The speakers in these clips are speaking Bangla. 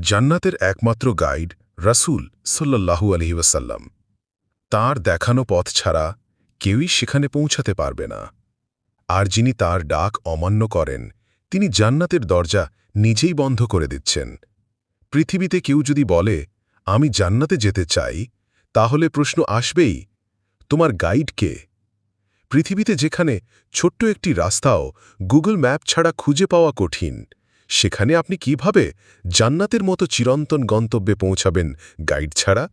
জান্নাতের একমাত্র গাইড রাসূল সাল্লাল্লাহু আলহি ওয়াসাল্লাম। তাঁর দেখানো পথ ছাড়া কেউই সেখানে পৌঁছাতে পারবে না। আর যিনি তার ডাক অমান্য করেন, তিনি জান্নাতের দরজা নিজেই বন্ধ করে দিচ্ছেন। পৃথিবীতে কেউ যদি বলে, আমি জান্নাতে যেতে চাই তাহলে প্রশ্ন আসবেই, তোমার গাইড কে? পৃথিবীতে যেখানে ছোট্ট একটি রাস্তাও গুগল ম্যাপ ছাড়া খুঁজে পাওয়া কঠিন। সেখানে আপনি কীভাবে জান্নাতের মতো চিরন্তন গন্তব্যে পৌঁছাবেন গাইড ছাড়া?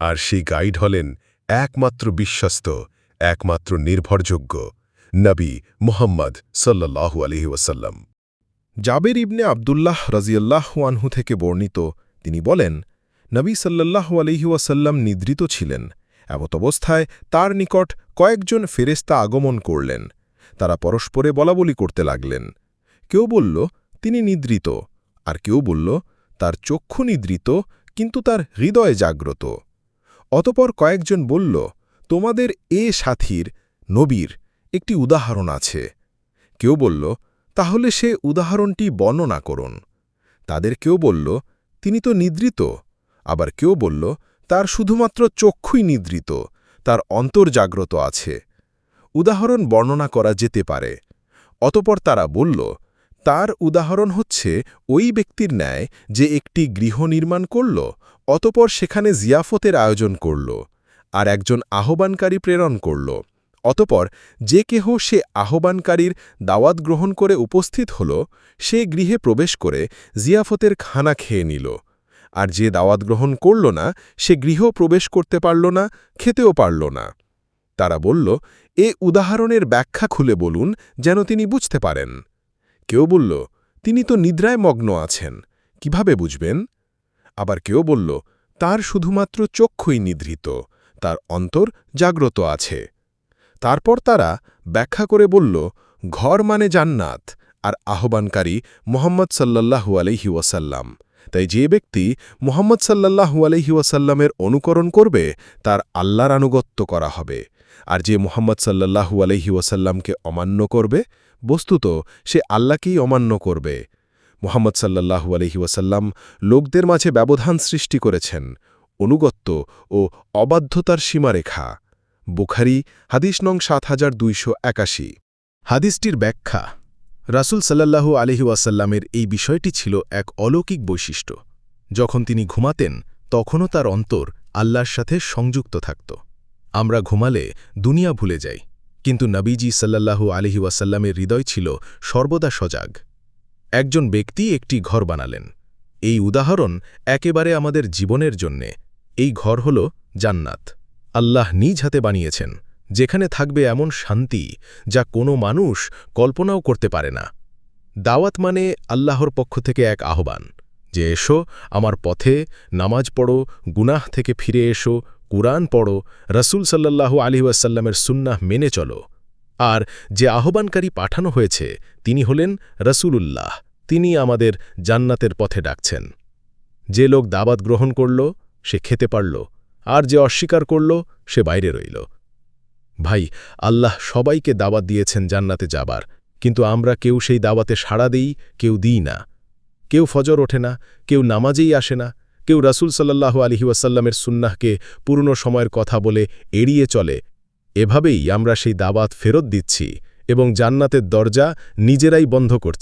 আর সেই গাইড হলেন একমাত্র বিশ্বস্ত, একমাত্র নির্ভরযোগ্য নবী মোহাম্মদ সাল্লাল্লাহু আলহি ওয়াসাল্লাম। জাবের ইবনে আবদুল্লাহ রাজিয়াল্লাহু আনহু থেকে বর্ণিত, তিনি বলেন, নবী সাল্লাল্লাহু আলহি ওয়াসাল্লাম নিদ্রিত ছিলেন। এমত অবস্থায় তার নিকট কয়েকজন ফেরেস্তা আগমন করলেন। তারা পরস্পরে বলাবলি করতে লাগলেন। কেউ বলল তিনি নিদ্রিত। আর কেউ বলল, তার চক্ষু নিদ্রিত, কিন্তু তার হৃদয় জাগ্রত। অতপর কয়েকজন বলল, তোমাদের এ সাথীর, নবীর, একটি উদাহরণ আছে। কেউ বলল, তাহলে সে উদাহরণটি বর্ণনা করুন। তাদের কেউ বলল, তিনি তো নিদ্রিত। আবার কেউ বলল, তার শুধুমাত্র চক্ষুই নিদ্রিত, তার অন্তর জাগ্রত আছে। উদাহরণ বর্ণনা করা যেতে পারে। অতপর তারা বলল তার উদাহরণ হচ্ছে ওই ব্যক্তির ন্যায় যে একটি গৃহ নির্মাণ করল, অতপর সেখানে জিয়াফতের আয়োজন করল, আর একজন আহ্বানকারী প্রেরণ করল। অতপর যে কেহ সে আহ্বানকারীর দাওয়াত গ্রহণ করে উপস্থিত হল, সে গৃহে প্রবেশ করে জিয়াফতের খানা খেয়ে নিল, আর যে দাওয়াত গ্রহণ করল না, সে গৃহ প্রবেশ করতে পারল না, খেতেও পারল না। তারা বলল, এ উদাহরণের ব্যাখ্যা খুলে বলুন, যেন তিনি বুঝতে পারেন। কেউ বলল, তিনি তো নিদ্রায় মগ্ন আছেন, কীভাবে বুঝবেন? আবার কেউ বলল, তার শুধুমাত্র চক্ষুই নিদ্রিত, তার অন্তর জাগ্রত আছে। তারপর তারা ব্যাখ্যা করে বলল, ঘর মানে জান্নাত, আর আহ্বানকারী মোহাম্মদ সাল্লাহু আলহি ওয়াসাল্লাম। তাই যে ব্যক্তি মোহাম্মদ সাল্লাল্লাহু আলহি ওয়াসাল্লামের অনুকরণ করবে, তার আল্লাহর আনুগত্য করা হবে। আর যে মোহাম্মদ সাল্লাল্লাহু আলহি ওয়াসাল্লামকে অমান্য করবে, বস্তুত সে আল্লাহকেই অমান্য করবে। মোহাম্মদ সাল্লাল্লাহু আলহি ওয়াসাল্লাম লোকদের মাঝে ব্যবধান সৃষ্টি করেছেন, অনুগত্য ও অবাধ্যতার সীমারেখা। বুখারি, হাদিস নং সাত হাজার দুইশো একাশি। হাদিসটির ব্যাখ্যা রাসুল সাল্লাল্লাহু আলহি ওয়াসাল্লামের এই বিষয়টি ছিল এক অলৌকিক বৈশিষ্ট্য। যখন তিনি ঘুমাতেন, তখনও তার অন্তর আল্লাহর সাথে সংযুক্ত থাকত। আমরা ঘুমালে দুনিয়া ভুলে যাই, কিন্তু নবীজি সাল্লাল্লাহু আলহি ওয়াসাল্লামের হৃদয় ছিল সর্বদা সজাগ। একজন ব্যক্তি একটি ঘর বানালেন। এই উদাহরণ একেবারে আমাদের জীবনের জন্যে। এই ঘর হল জান্নাত। আল্লাহ নিজ হাতে বানিয়েছেন। যেখানে থাকবে এমন শান্তি যা কোনো মানুষ কল্পনাও করতে পারে না। দাওয়াত মানে আল্লাহর পক্ষ থেকে এক আহ্বান, যে এসো, আমার পথে নামাজ পড়ো, গুনাহ থেকে ফিরে এসো, কুরআন পড়ো, রসুল সাল্লাল্লাহু আলী ওয়াসাল্লামের সুন্নাহ মেনে চলো। আর যে আহ্বানকারী পাঠানো হয়েছে, তিনি হলেন রসুলুল্লাহ, তিনি আমাদের জান্নাতের পথে ডাকছেন। যে লোক দাবাত গ্রহণ করল, সে খেতে পারল, আর যে অস্বীকার করল, সে বাইরে রইল। ভাই, আল্লাহ সবাইকে দাওয়াত দিয়েছেন জান্নাতে যাবার, কিন্তু আমরা কেউ সেই দাওয়াতে সাড়া দিই, কেউ দিই না। কেউ ফজর ওঠে না, কেউ নামাজেই আসে না, কেউ রাসুল সাল্লাহ আলহি ওয়াসাল্লামের সুন্নাহকে পুরনো সময়ের কথা বলে এড়িয়ে চলে। এভাবেই আমরা সেই দাওয়াত ফেরত দিচ্ছি এবং জান্নাতের দরজা নিজেরাই বন্ধ করছি।